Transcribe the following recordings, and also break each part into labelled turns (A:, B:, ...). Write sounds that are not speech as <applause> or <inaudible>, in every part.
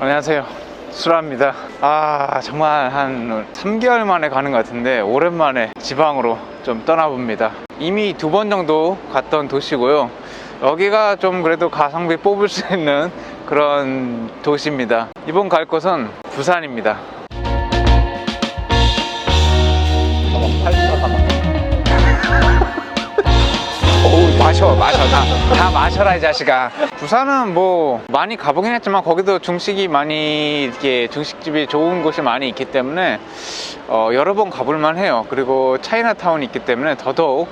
A: 안녕하세요. 수라입니다. 아, 정말 한 3개월 만에 가는 것 같은데, 오랜만에 지방으로 좀 떠나봅니다. 이미 두 번 정도 갔던 도시고요. 여기가 좀 그래도 가성비 뽑을 수 있는 그런 도시입니다. 이번 갈 곳은 부산입니다. 마셔 마셔. 다, 다 마셔라 이 자식아. 부산은 뭐 많이 가보긴 했지만 거기도 중식이 많이 이렇게 중식집이 좋은 곳이 많이 있기 때문에 어, 여러 번 가볼 만 해요. 그리고 차이나타운이 있기 때문에 더더욱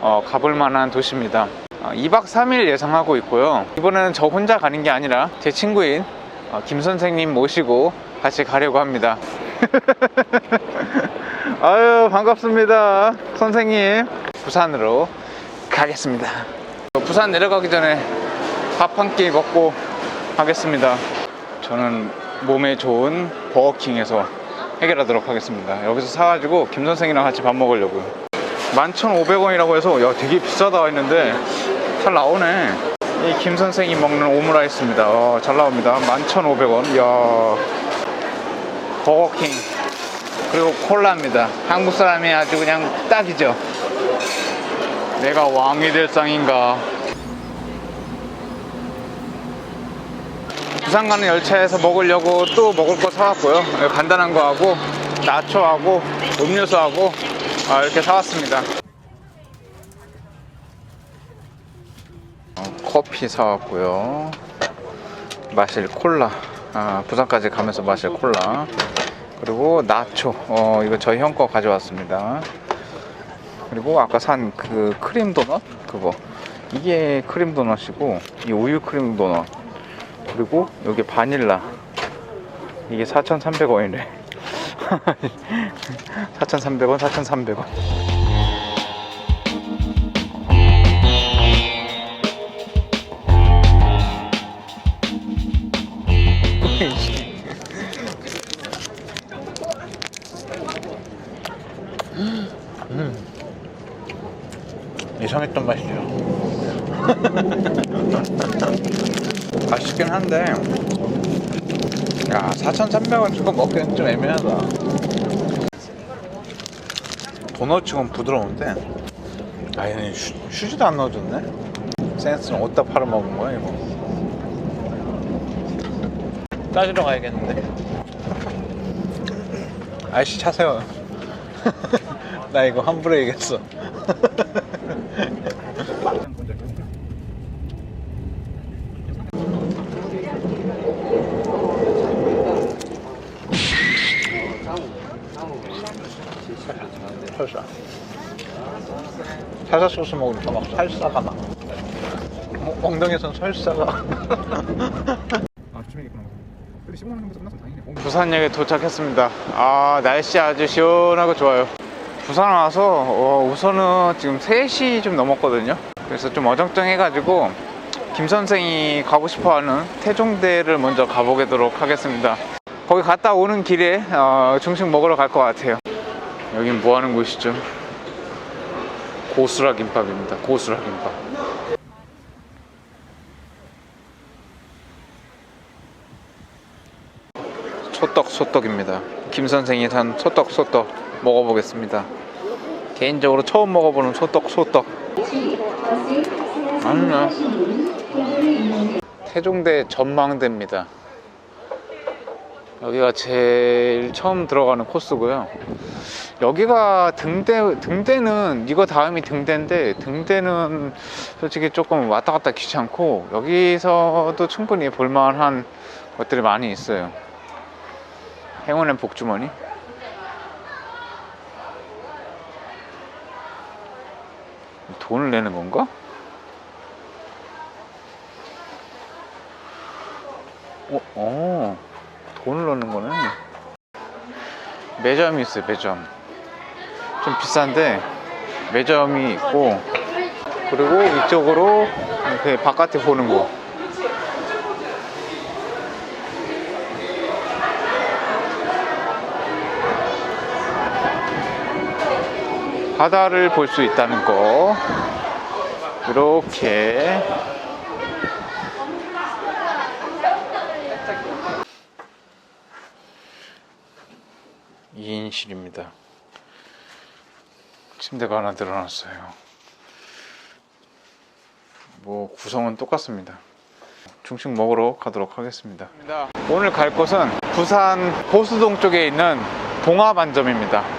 A: 어, 가볼 만한 도시입니다. 어, 2박 3일 예상하고 있고요. 이번에는 저 혼자 가는 게 아니라 제 친구인 어, 김 선생님 모시고 같이 가려고 합니다. <laughs> 아유 반갑습니다 선생님. 부산으로 가겠습니다. 부산 내려가기 전에 밥 한 끼 먹고 가겠습니다. 저는 몸에 좋은 버거킹에서 해결하도록 하겠습니다. 여기서 사가지고 김 선생이랑 같이 밥 먹으려고요. 11,500원이라고 해서 야 되게 비싸다 했는데 잘 나오네. 이 김 선생이 먹는 오므라이스입니다. 어, 잘 나옵니다. 11,500원. 이야 버거킹 그리고 콜라입니다. 한국 사람이 아주 그냥 딱이죠. 내가 왕이 될 상인가? 부산 가는 열차에서 먹으려고 또 먹을 거 사왔고요. 간단한 거 하고 나초하고 음료수하고 아, 이렇게 사왔습니다. 어, 커피 사왔고요. 마실 콜라. 아, 부산까지 가면서 마실 콜라. 그리고 나초. 어, 이거 저희 형 거 가져왔습니다 그리고 아까 산 그 크림 도넛? 그거. 이게 크림 도넛이고 이 우유 크림 도넛. 그리고 여기 바닐라. 이게 4,300원이래. 4,300원 4,300원 예상했던 맛이죠. <laughs> 맛있긴 한데, 야, 4,300원 주고 먹기는 좀 애매하다. 도넛치곤 부드러운데, 아, 얘는 휴, 휴지도 안 넣어줬네? 센스는 어디다 팔아먹은 거야, 이거? 따지러 가야겠는데. 아이씨, 차 세워. <laughs> 나 이거 환불해 야겠어. <laughs> 설사. 살사 소스 먹으니까 막 살사가 막. 어, 설사가.
B: 아 주중이겠구나. 근데 15만 원 정도 끝났으면 다행이네.
A: 부산역에 도착했습니다. 아, 날씨 아주 시원하고 좋아요. 부산 와서 어, 우선은 지금 3시 좀 넘었거든요. 그래서 좀 어정쩡해가지고 김 선생이 가고 싶어하는 태종대를 먼저 가보도록 하겠습니다. 거기 갔다 오는 길에 어, 중식 먹으러 갈 것 같아요. 여긴 뭐 하는 곳이죠? 고수라 김밥입니다. 고수라 김밥. 소떡 소떡입니다. 김 선생이 산 소떡 소떡 먹어보겠습니다. 개인적으로 처음 먹어보는 소떡 소떡. 아니야. 태종대 전망대입니다. 여기가 제일 처음 들어가는 코스고요. 여기가 등대 등대는 이거 다음이 등대인데 등대는 솔직히 조금 왔다 갔다 귀찮고 여기서도 충분히 볼만한 것들이 많이 있어요. 행운의 복주머니? 돈을 내는 건가? 어, 어 돈을 넣는 거네. 매점이 있어요 매점. 좀 비싼데 매점이 있고 그리고 이쪽으로 이렇게 바깥에 보는 거 바다를 볼 수 있다는 거. 이렇게. 이인실입니다. 침대가 하나 늘어났어요. 뭐 구성은 똑같습니다. 중식 먹으러 가도록 하겠습니다. 오늘 갈 곳은 부산 보수동 쪽에 있는 봉화반점입니다.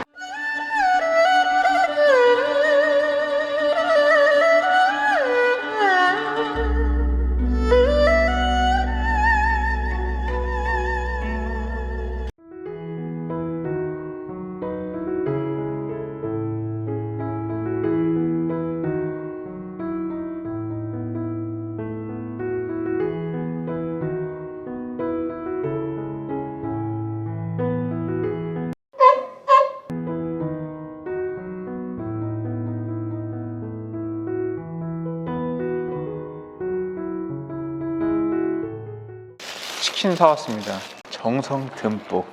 A: 치킨 사왔습니다. 정성 듬뿍.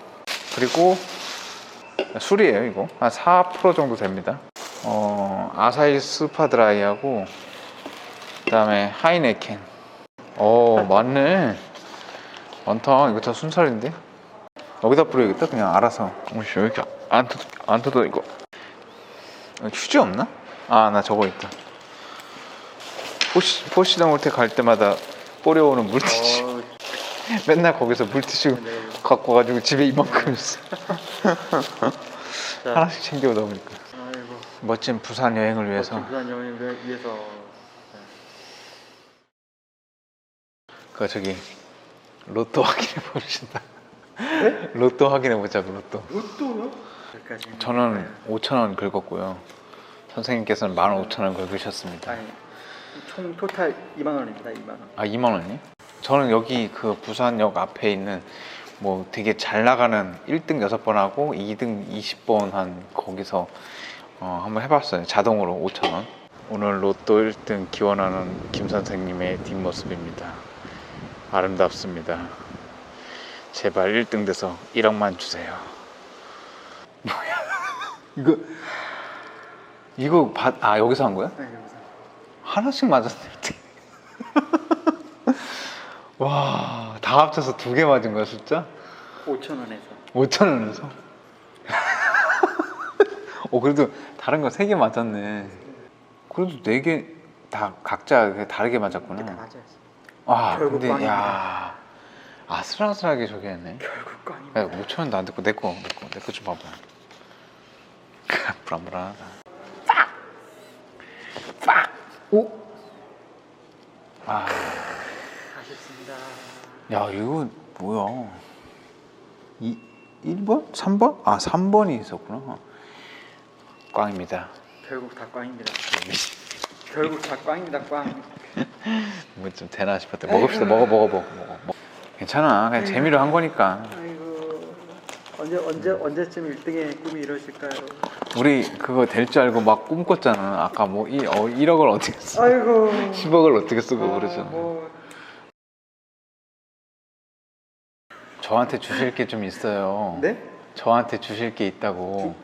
A: 그리고 술이에요, 이거. 한 4% 정도 됩니다. 어, 아사히 스파 드라이하고 그다음에 하이네켄. 어, 맞네. 많다. 이거 다 순살인데. 여기다 뿌려야겠다. 그냥 알아서. 오씨, 왜 이렇게 안 뜯, 안 뜯어 이거. 어, 휴지 없나? 아, 나 저거 있다. 포시, 포시당 올때 갈 때마다 뿌려오는 물티슈.
B: 어, <laughs>
A: 맨날 거기서 물티슈 갖고 가지고 집에 이만큼 있어.
B: 자,
A: 하나씩 챙겨 넣으니까.
B: 아이고.
A: 멋진 부산 여행을 위해서
B: 부산 여행을 위해서
A: 그 저기 로또 확인해 보신다. 로또 확인해 보자고 로또.
B: 로또요?
A: 저는 5천 원 긁었고요. 선생님께서는 15,000원 긁으셨습니다.
B: 아니 총 토탈 2만 원입니다. 2만 원.
A: 아 2만 원이? 저는 여기 그 부산역 앞에 있는 뭐 되게 잘 나가는 1등 6번 하고 2등 20번 한 거기서 어, 한번 해봤어요. 자동으로 5천 원. 오늘 로또 1등 기원하는 김 선생님의 뒷모습입니다. 아름답습니다. 제발 1등 돼서 1억만 주세요. 뭐야? <laughs> 이거 이거 받, 아 여기서 한 거야?
B: 네, 여기서.
A: 하나씩 맞았네. 와, 다 합쳐서 두 개 맞은 거야, 숫자?
B: 5천 원에서.
A: 5천 원에서? <laughs> 어, 그래도 다른 거 세 개 맞았네. 그래도 네 개 다 각자 다르게 맞았구나.
B: 다 맞아요.
A: 와,
B: 결국
A: 근데. 야, 아슬아슬하게 저기 했네.
B: 결국 꽝입니다.
A: 야, 5천 원도 안 듣고 내 거, 내 거, 내 거 좀 봐봐. <laughs> 불안불안하다. 빡! 빡! 오! 아. 야 이거 뭐야 이 1번? 3번? 아 3번이 있었구나 꽝입니다
B: 결국 다 꽝입니다. <laughs> 결국 다 꽝입니다. 꽝. <laughs>
A: 뭐 좀 되나 싶었대 먹읍시다 먹어 먹어 먹어 먹어. 괜찮아 그냥 재미로 한 거니까
B: 아이고 언제 언제 언제쯤 1등의 꿈이 이루어질까요?
A: 우리 그거 될 줄 알고 막 꿈꿨잖아 아까 뭐 이, 어, 1억을 어떻게 쓰
B: 아이고. <laughs>
A: 10억을 어떻게 쓰고
B: 아,
A: 그러잖아
B: 뭐
A: 저한테 주실 게 좀 있어요
B: 네?
A: 저한테 주실 게 있다고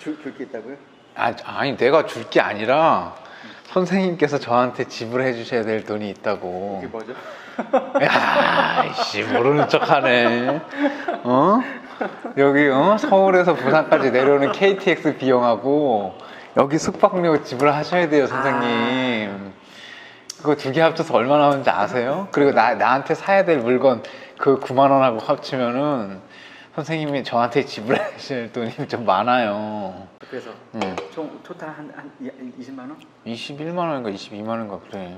B: 줄게 있다고요?
A: 아, 아니 내가 줄 게 아니라 선생님께서 저한테 지불해 주셔야 될 돈이 있다고
B: 이게 뭐죠?
A: 야, 이씨 모르는 척하네. 어? 여기 어? 서울에서 부산까지 내려오는 KTX 비용하고 여기 숙박료 지불하셔야 돼요, 선생님. 그거 두 개 합쳐서 얼마 나오는지 아세요? 그리고 나 나한테 사야 될 물건 그 9만 원하고 합치면은 선생님이 저한테 지불하실 돈이 좀 많아요.
B: 그래서
A: 응.
B: 총 토탈 한, 한 20만 원?
A: 21만 원인가 22만 원인가 그래.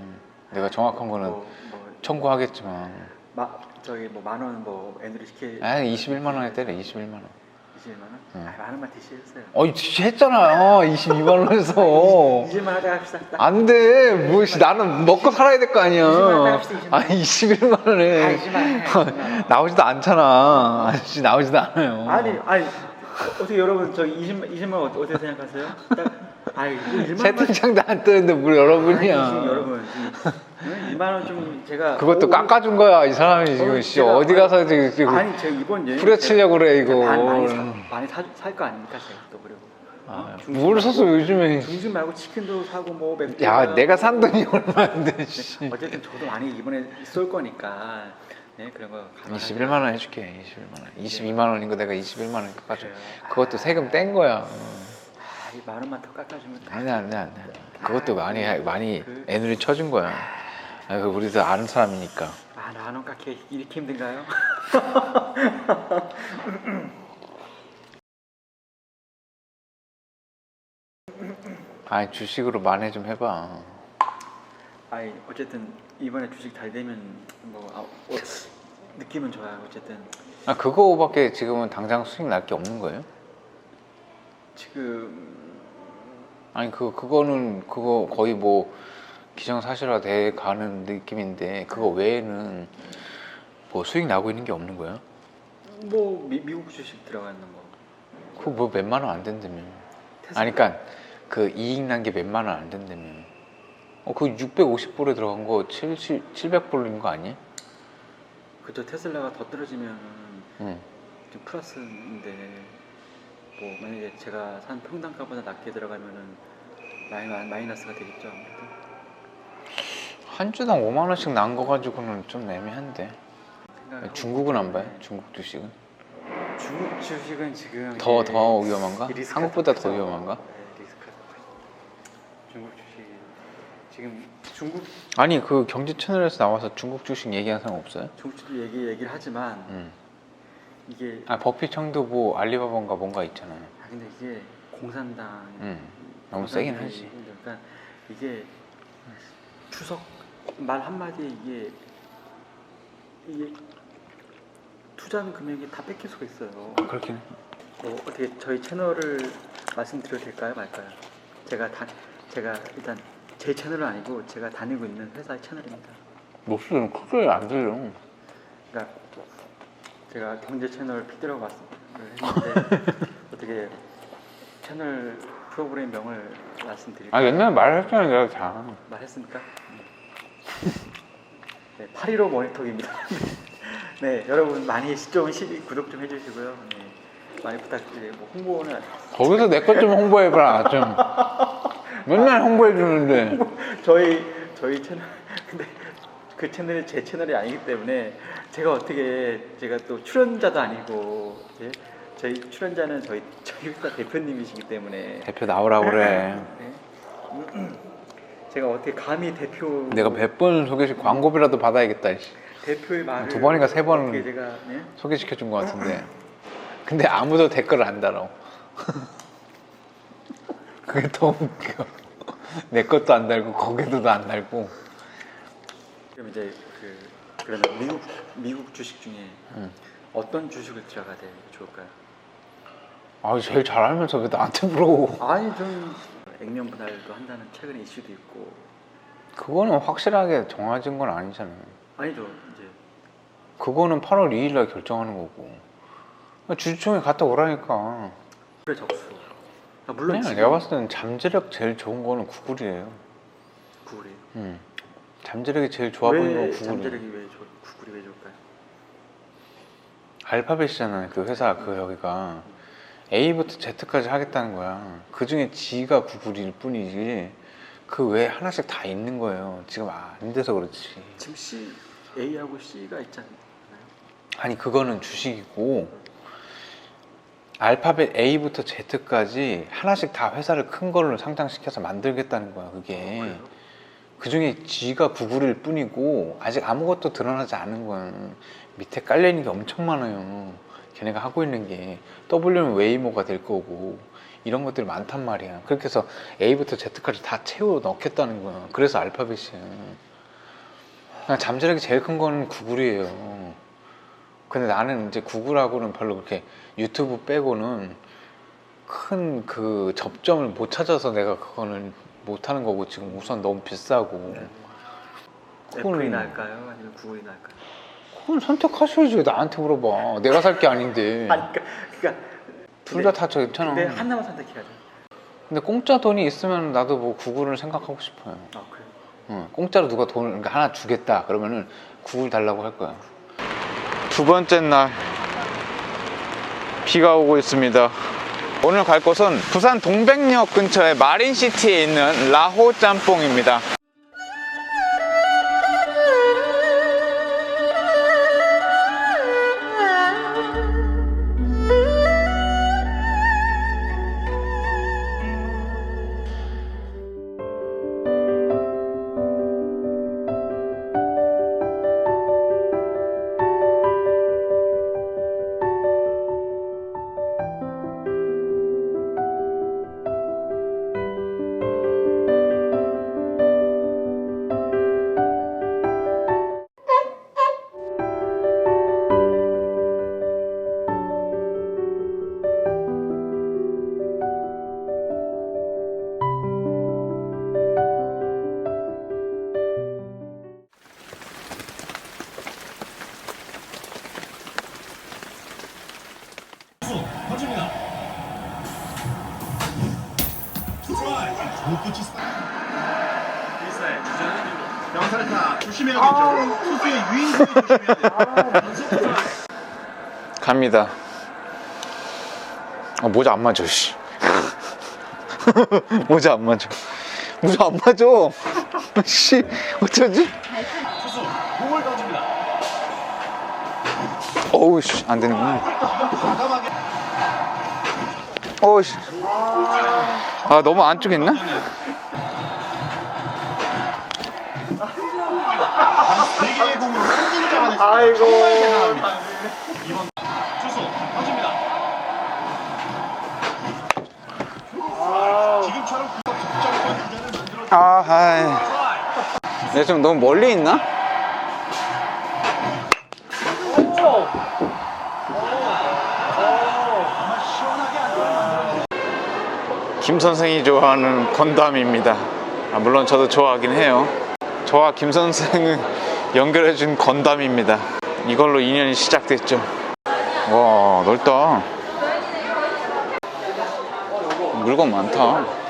A: 내가 정확한 거는
B: 뭐, 뭐
A: 청구하겠지만.
B: 마, 저기 뭐 만 원 뭐 애들이 시키
A: 아, 21만 원에 때려, 21만 원.
B: 20만 원?
A: 응.
B: 아, <laughs> 만 원만 드시겠어요.
A: 어이, 했잖아요. 22만 원에서.
B: 20만 원 하자 합시다. 딱.
A: 안 돼. 뭐, 씨, 나는 먹고 살아야 될 거 아니야.
B: 20만 원 합시다, 20만 원.
A: 아니, 21만 원에.
B: 아, 20만 원 해, 20만 원. <laughs>
A: 나오지도 않잖아. 아저씨, 나오지도 않아요.
B: 아니 아니 어떻게 여러분 저 20만 20만 원 어떻게 생각하세요? 딱 아이 이거 1만 원
A: 채팅창도 안 뜨는데 뭘 여러분이야.
B: 아니, 지금 여러분 지금 2만 원 좀 제가
A: 그것도
B: 어,
A: 깎아준 거야, 이 사람이 지금.
B: 어,
A: 씨,
B: 제가-
A: 어디 가서 지금. 지금
B: 아니 제가 이번 여행
A: 후려치려고 그래, 이거.
B: 많이 많이, 사, 많이 사, 살거 아닙니까 제가 또 그리고
A: 아,
B: 중심
A: 뭘
B: 말고-
A: 샀어, 요즘에.
B: 중심 말고 치킨도 사고 뭐 맥주
A: 야, 내가 산 돈이 얼마인데, 씨.
B: 어쨌든 저도 많이 이번에 쏠 거니까 네 그런 거 감안하고
A: 21만 원 해줄게 21만 원. 22만 원인 거 내가 21만 원 깎아줘. 그것도 세금 뗀 거야.
B: 아, 이만 원만 더 깎아주면 돼.
A: 아니야 아니야 아니야. 그것도 많이 해- 많이
B: 그-
A: 애누리 쳐준 거야. 아, 그 우리도 아는 사람이니까.
B: 아, 만원 깎기 이렇게 힘든가요? <laughs>
A: 아니 주식으로 만회 좀 해봐.
B: 아니 어쨌든 이번에 주식 잘 되면 뭐 아, 어, 느낌은 좋아요. 어쨌든
A: 아 그거밖에 지금은 당장 수익 날 게 없는 거예요?
B: 지금
A: 아니 그 그거는 그거 거의 뭐 기정사실화 돼 가는 느낌인데 그거 외에는 뭐 수익 나고 있는 게 없는 거야?
B: 뭐 미, 미국 주식 들어가 있는 거.
A: 그거 뭐 몇만 원 안 된다며. 아니 그러니까 그 이익 난 게 몇만 원 안 된다며 어 그 650불에 들어간 거 70, 700불인 거 아니야?
B: 그저 테슬라가 더 떨어지면
A: 응
B: 좀 플러스인데 뭐 만약에 제가 산 평당가보다 낮게 들어가면은 마이, 마이 너스가 되겠죠 아무래도.
A: 한 주당 5만 원씩 난 거 가지고는 좀 애매한데 중국은 안 봐요? 중국 주식은?
B: 중국 주식은 지금
A: 더 더 위험한가? 한국보다 더. 위험한가?
B: 네, 리스크가 더. 중국 주식 지금 중국
A: 아니 그 경제 채널에서 나와서 중국 주식 얘기한 사람 없어요?
B: 중국 주식 얘기 얘기를 하지만
A: 응.
B: 이게
A: 아 버핏 형도 뭐 알리바바인가 뭔가 있잖아요.
B: 아 근데 이게 공산당
A: 응. 너무 세긴 하지.
B: 그러니까 이게 추석 말 한마디에 이게 이게 투자하는 금액이 다 뺏길 수가 있어요.
A: 그렇긴 해.
B: 뭐 어떻게 저희 채널을 말씀드려도 될까요, 말까요? 제가 다 제가 일단 제 채널은 아니고 제가 다니고 있는 회사의 채널입니다.
A: 목소리는 크게 안 들려.
B: 그러니까 제가 경제 채널 PD라고 말씀을 했는데 <laughs> 어떻게 채널 프로그램 명을 말씀드릴까요?
A: 아 옛날에 말했잖아 내가 다.
B: 말했습니까? 네, 815 모니터입니다. <laughs> 네, 여러분 많이 시점 12 구독 좀 해주시고요. 네, 많이 부탁드려요. 뭐 홍보는
A: 거기서 내 것 좀 홍보해봐라 좀. <laughs> 맨날 홍보해 주는데. <laughs>
B: 저희 저희 채널 근데 그 채널이 제 채널이 아니기 때문에 제가 어떻게 제가 또 출연자도 아니고 예? 저희 출연자는 저희 저희 회사 대표님이시기 때문에
A: 대표 나오라 그래. <laughs>
B: 네. 제가 어떻게 감히 대표
A: 내가 몇 번 소개시 광고비라도 받아야겠다. 씨.
B: 대표의 말을
A: 두 번인가 세 번은
B: 어떻게 제가 네?
A: 소개시켜 준 것 같은데. 근데 아무도 댓글을 안 달아. <laughs> 그게 더 웃겨. <laughs> 내 것도 안 달고 거기도도 안 달고.
B: 그럼 이제 그 그러면 미국 미국 주식 중에
A: 응.
B: 어떤 주식을 들어가야 돼 좋을까요?
A: 아 제일 잘 알면서 왜 나한테 물어?
B: 아니 좀 액면 분할도 한다는 최근에 이슈도 있고
A: 그거는 확실하게 정해진 건 아니잖아요.
B: 아니죠 이제
A: 그거는 8월 2일 날 결정하는 거고. 주주총회 갔다 오라니까.
B: 그래 적수. 아, 물론 지금
A: 내가 봤을 때는 잠재력 제일 좋은 거는 구글이에요.
B: 구글이
A: 음. 잠재력이 제일 좋아 보이는
B: 건왜
A: 구글이.
B: 잠재력이 왜 좋, 구글이 왜 좋을까요?
A: 알파벳이잖아요. 그 회사 그 여기가 A부터 Z까지 하겠다는 거야. 그 중에 G가 구글일 뿐이지. 그 외에 하나씩 다 있는 거예요. 지금 안 돼서 그렇지.
B: 지금 C, A하고 C가 있잖아요.
A: 아니 그거는 주식이고 알파벳 A부터 Z까지 하나씩 다 회사를 큰 걸로 상장시켜서 만들겠다는 거야. 그게.
B: 그래요?
A: 그 중에 G가 구글일 뿐이고 아직 아무것도 드러나지 않은 거야. 밑에 깔려 있는 게 엄청 많아요. 걔네가 하고 있는 게 W는 웨이모가 될 거고 이런 것들이 많단 말이야. 그렇게 해서 A부터 Z까지 다 채워 넣겠다는 거야. 그래서 알파벳이야. 잠재력이 제일 큰 거는 구글이에요. 근데 나는 이제 구글하고는 별로 그렇게 유튜브 빼고는 큰 그 접점을 못 찾아서 내가 그거는 못 하는 거고 지금 우선 너무 비싸고
B: 네. 애플이 나을까요? 아니면 구글이 나을까요?
A: 그건 선택하셔야지 왜 나한테 물어봐 내가 살 게 아닌데 <laughs>
B: 아니 그러니까, 그러니까
A: 둘 다다 괜찮아
B: 근데 하나만 선택해야죠.
A: 근데 공짜 돈이 있으면 나도 뭐 구글을 생각하고 싶어요
B: 아 그래요?
A: 응, 공짜로 누가 돈을 그러니까 하나 주겠다 그러면은 구글 달라고 할 거야 두 번째 날 비가 오고 있습니다. 오늘 갈 곳은 부산 동백역 근처의 마린시티에 있는 라호 짬뽕입니다 갑니다. 아, 모자 안 맞아, 씨. <laughs> 모자 안 맞아. 모자 안 맞아. <laughs> 씨, 어쩌지? 어우, 씨, 안 되는구나. 어우, 씨. 아, 너무 안쪽에 있나?
B: 아이고.
C: 트라이.
A: 내가 좀 너무 멀리 있나? 김 선생이 좋아하는 건담입니다. 아, 물론 저도 좋아하긴 해요. 저와 김 선생은 <laughs> 연결해준 건담입니다. 이걸로 인연이 시작됐죠. 와, 넓다. 물건 많다.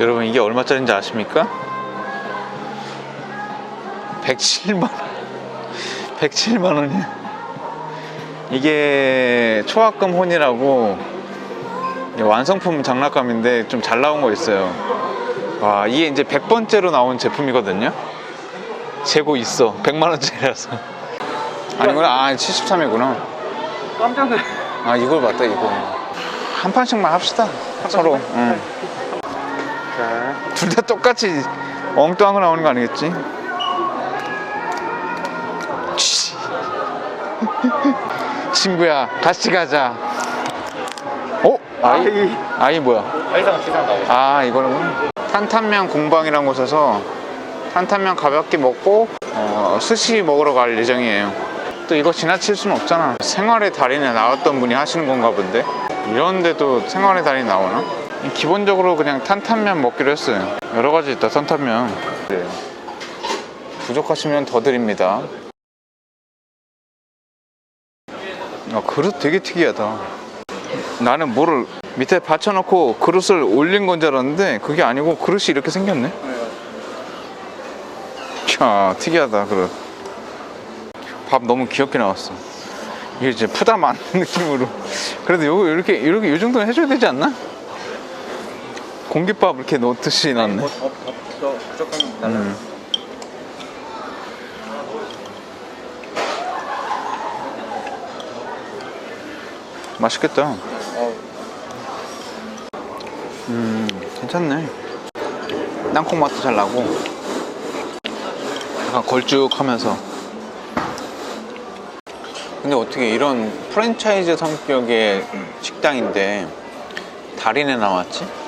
A: 여러분, 이게 얼마짜리인지 아십니까? 107만 원. <laughs> 107만 원이야. 이게 초합금 혼이라고 완성품 장난감인데 좀 잘 나온 거 있어요. 와, 이게 이제 100번째로 나온 제품이거든요. 재고 있어. 100만 원짜리라서. <laughs> 아니구나. 아, 73이구나.
B: 깜짝 놀.
A: 아, 이걸 봤다, 이거. 한 판씩만 합시다. 서로. 응.
B: 자,
A: 둘다 똑같이 엉뚱한 거 나오는 거 아니겠지? 치. <laughs> 친구야 같이 가자 어? 아이?
B: 아이.
A: 뭐야?
B: 아이상 지상 나오죠.
A: 아 이거는 탄탄면 공방이란 곳에서 탄탄면 가볍게 먹고 어, 스시 먹으러 갈 예정이에요 또 이거 지나칠 수는 없잖아 생활의 달인에 나왔던 분이 하시는 건가 본데 이런 데도 생활의 달인 나오나? 기본적으로 그냥 탄탄면 먹기로 했어요 여러 가지 있다 탄탄면 네. 부족하시면 더 드립니다 아, 그릇 되게 특이하다 나는 뭐를 밑에 받쳐놓고 그릇을 올린 건 줄 알았는데 그게 아니고 그릇이 이렇게 생겼네. 야 특이하다 그릇. 밥 너무 귀엽게 나왔어. 이게 이제 푸다 많은 <laughs> 느낌으로. 그래도 요거 이렇게 이렇게 요 정도는 해줘야 되지 않나? 공깃밥 이렇게 넣듯이 놨네.
B: 뭐더더 부족한 나는.
A: 음. 맛있겠다.
B: 어,
A: 음, 괜찮네. 땅콩 맛도 잘 나고, 약간 걸쭉하면서. 근데 어떻게 이런 프랜차이즈 성격의 식당인데 달인에 나왔지?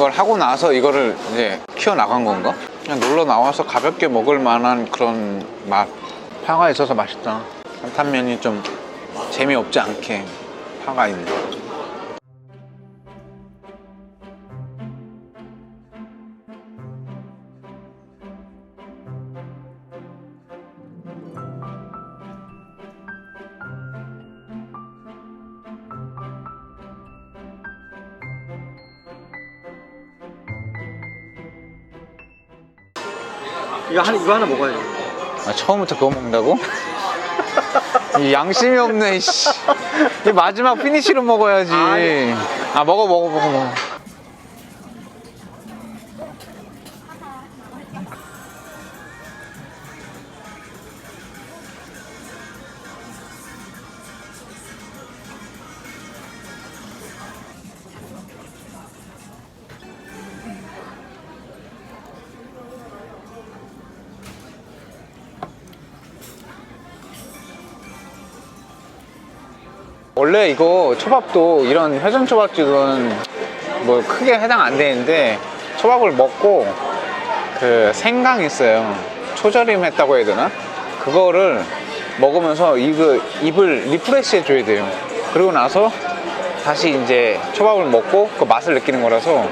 A: 이걸 하고 나서 이거를 이제 키워 나간 건가? 그냥 놀러 나와서 가볍게 먹을 만한 그런 맛. 파가 있어서 맛있다. 탄면이 좀 재미없지 않게 파가 있네.
B: 이거 하나 이거 하나 먹어야죠.
A: 아, 처음부터 그거 먹는다고? 이 양심이 없네, 씨. 이 마지막 피니시로 먹어야지.
B: 아니.
A: 아, 먹어, 먹어, 먹어, 먹어. 원래 이거 초밥도 이런 회전 초밥집은 뭐 크게 해당 안 되는데 초밥을 먹고 그 생강 있어요. 초절임 했다고 해야 되나? 그거를 먹으면서 이거 입을 리프레시 해줘야 돼요. 그리고 나서 다시 이제 초밥을 먹고 그 맛을 느끼는 거라서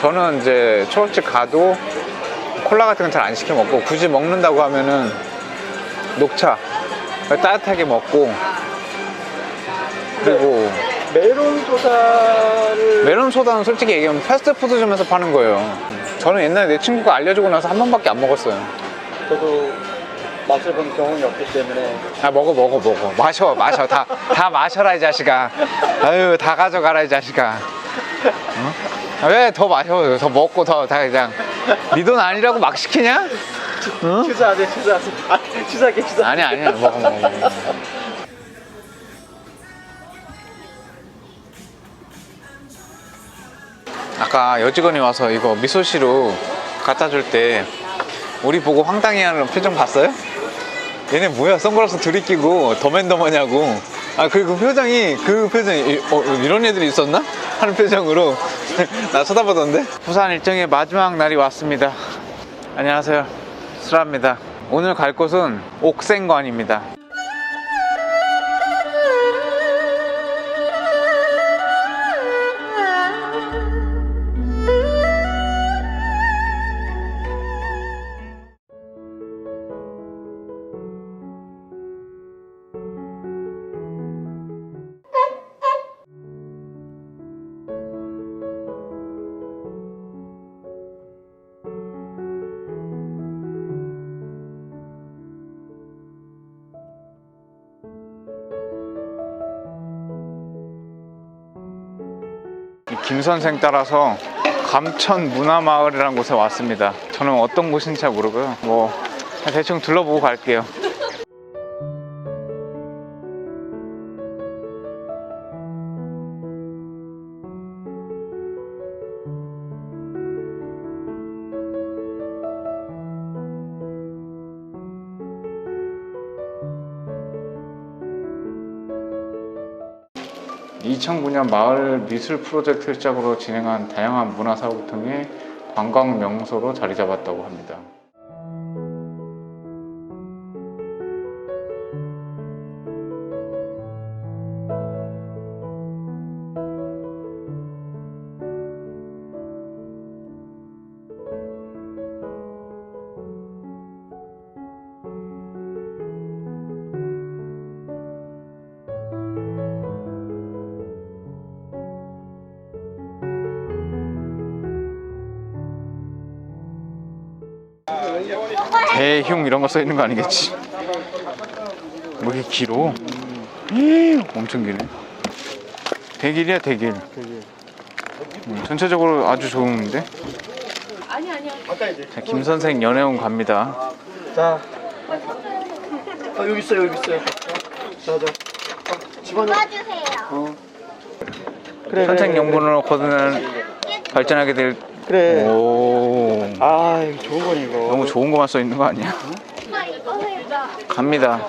A: 저는 이제 초밥집 가도 콜라 같은 건 잘 안 시켜 먹고 굳이 먹는다고 하면은 녹차 따뜻하게 먹고 그리고
B: 메론 소다를
A: 메론 소다는 솔직히 얘기하면 패스트푸드점에서 파는 거예요. 저는 옛날에 내 친구가 알려주고 나서 한 번밖에 안 먹었어요.
B: 저도 맛을 본 경험이 없기 때문에
A: 아 먹어 먹어 먹어 마셔 마셔 다 다 마셔라 이 자식아. 아유 다 가져가라 이 자식아. 왜더 마셔 더 먹고 더 다 그냥 네 돈 아니라고 막 시키냐?
B: 취소하세요 취소하세요 아 취소할게 취소
A: 아니 아니야 먹어 먹어 먹어. 아까 여직원이 와서 이거 미소시로 갖다 줄 때 우리 보고 황당해하는 표정 봤어요? 얘네 뭐야? 선글라스 둘이 끼고 더맨더머냐고. 아그그 표정이 그 표정이 이- 어, 이런 애들이 있었나? 하는 표정으로 <laughs> 나 쳐다보던데? 부산 일정의 마지막 날이 왔습니다. 안녕하세요. 수라입니다. 오늘 갈 곳은 옥생관입니다 이김 선생 따라서 감천 문화마을이라는 곳에 왔습니다. 저는 어떤 곳인지 잘 모르고요. 뭐 대충 둘러보고 갈게요. (2009년) 마을 미술 프로젝트를 시작으로 진행한 다양한 문화 사업을 통해 관광 명소로 자리 잡았다고 합니다. 대흉 이런 거 써 있는 거 아니겠지? 뭐 이렇게 길어? 이 엄청 기네. 대길이야 대길. 음, 전체적으로 아주 좋은데.
D: 아니 아니요.
A: 자, 김 선생 연애원 갑니다.
B: 자 어, 여기 있어요 여기 있어요 자자 집어넣어
D: 도와주세요.
B: 그래
A: 선생 연구로 거드는 발전하게 될.
B: 그래.
A: 오.
B: 아 이거 좋은 거네 이거.
A: 너무 좋은 거만 써 있는 거 아니야? 갑니다.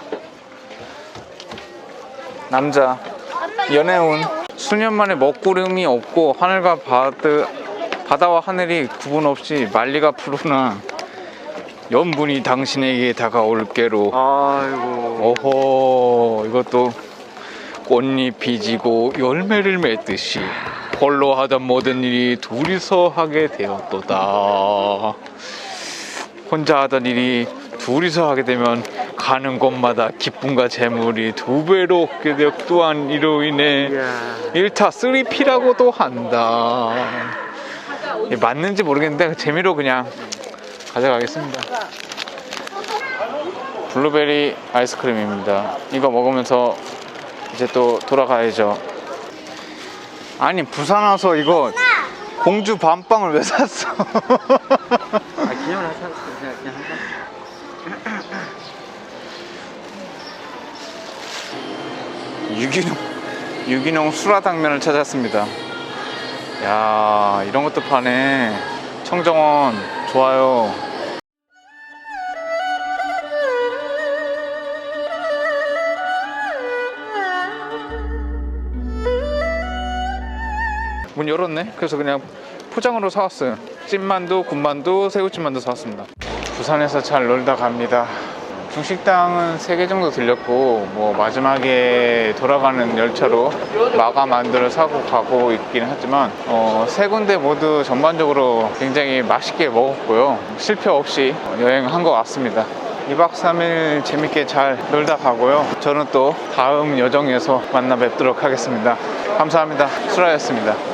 A: 남자. 연애운. 수년 만에 먹구름이 없고 하늘과 바드, 바다와 하늘이 구분 없이 만리가 푸르나 연분이 당신에게 다가올게로.
B: 아이고.
A: 오호 이것도 꽃잎이 지고 열매를 맺듯이 홀로 하던 모든 일이 둘이서 하게 되었도다. 혼자 하던 일이 둘이서 하게 되면 가는 곳마다 기쁨과 재물이 두 배로 얻게 되었 또한 이로 인해
B: 이야.
A: 일타 3P라고도 한다. 맞는지 모르겠는데 재미로 그냥 가져가겠습니다. 블루베리 아이스크림입니다. 이거 먹으면서 이제 또 돌아가야죠 아니 부산 와서 이거 공주 밤빵을 왜 샀어
B: 아 기념을 하자 그냥 그냥 하자
A: 유기농 유기농 수라당면을 찾았습니다. 야 이런 것도 파네. 청정원 좋아요. 문 열었네. 그래서 그냥 포장으로 사왔어요. 찐만두, 군만두, 새우찜만두 사왔습니다. 부산에서 잘 놀다 갑니다. 중식당은 세개 정도 들렸고 뭐 마지막에 돌아가는 열차로 마감 안들을 사고 가고 있긴 하지만 어, 세 군데 모두 전반적으로 굉장히 맛있게 먹었고요 실패 없이 여행한 것 같습니다 2박 3일 재밌게 잘 놀다 가고요. 저는 또 다음 여정에서 만나 뵙도록 하겠습니다. 감사합니다. 수라였습니다.